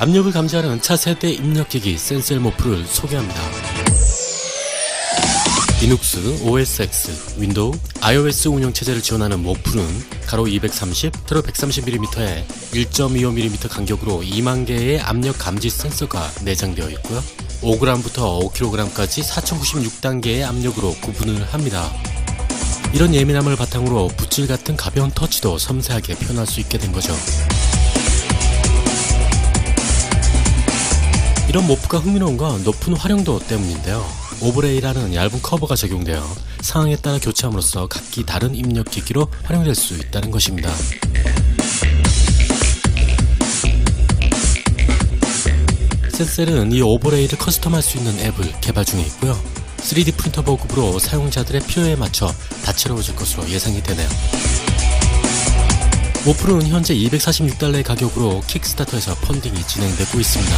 압력을 감지하는 차세대 입력기기 센셀 모프를 소개합니다. 리눅스, OSX, 윈도우, iOS 운영체제를 지원하는 모프는 가로 230, 세로 130mm에 1.25mm 간격으로 2만 개의 압력 감지 센서가 내장되어 있고요. 5g부터 5kg까지 4096단계의 압력으로 구분을 합니다. 이런 예민함을 바탕으로 붓질 같은 가벼운 터치도 섬세하게 표현할 수 있게 된 거죠. 이런 모프가 흥미로운 건 높은 활용도 때문인데요. 오브레이라는 얇은 커버가 적용되어 상황에 따라 교체함으로써 각기 다른 입력 기기로 활용될 수 있다는 것입니다. 센셀은 이 오버레이를 커스텀할 수 있는 앱을 개발 중에 있고요. 3D 프린터 보급으로 사용자들의 필요에 맞춰 다채로워질 것으로 예상이 되네요. 모플은 현재 246달러의 가격으로 킥스타터에서 펀딩이 진행되고 있습니다.